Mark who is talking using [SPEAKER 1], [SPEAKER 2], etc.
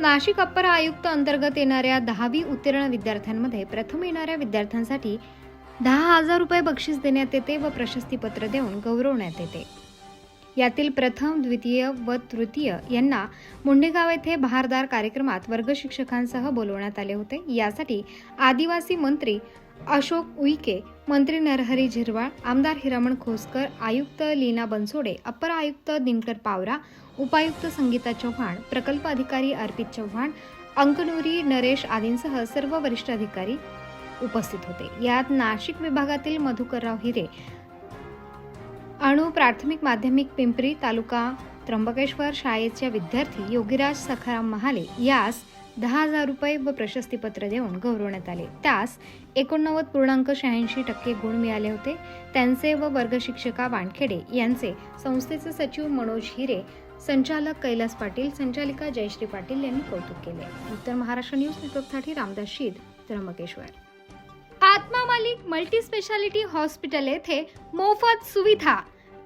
[SPEAKER 1] Nashik upper आयुक्त अंतर्गत येणाऱ्या दहावी उत्तीर्ण विद्यार्थ्यांमध्ये प्रथम येणाऱ्या विद्यार्थ्यांसाठी दहा हजार रुपये बक्षीस देण्यात येते व प्रशस्तीपत्र देऊन गौरवण्यात येते. यातील प्रथम द्वितीय व तृतीय यांना मुंडेगाव येथे बहारदार कार्यक्रमात वर्ग शिक्षकांसह बोलवण्यात आले होते. यासाठी आदिवासी मंत्री अशोक उईके मंत्री नरहरी झिरवाळ आमदार हिरामण खोसकर आयुक्त लीना बनसोडे अपर आयुक्त दिनकर पावरा उपायुक्त संगीता चव्हाण प्रकल्प अधिकारी अर्पित चव्हाण अंकनुरी नरेश आदींसह सर्व वरिष्ठ अधिकारी उपस्थित होते. यात नाशिक विभागातील मधुकरराव हिरे अणु प्राथमिक माध्यमिक पिंपरी तालुका त्र्यंबकेश्वर शाळेच्या विद्यार्थी योगीराज सखाराम महाले यास दहा हजार रुपये व प्रशस्तीपत्र देऊन गौरवण्यात आले. त्यास एकोणनव्वद पूर्णांक शहाऐंशी टक्के गुण मिळाले होते. त्यांचे व वर्गशिक्षिका वानखेडे यांचे संस्थेचे सचिव मनोज हिरे संचालक कैलास पाटील संचालिका जयश्री पाटील यांनी कौतुक केले. उत्तर महाराष्ट्र न्यूज नेटवर्कसाठी रामदास शीद Trimbakeshwar. Atma Malik multi speciality hospital येथे मोफत सुविधा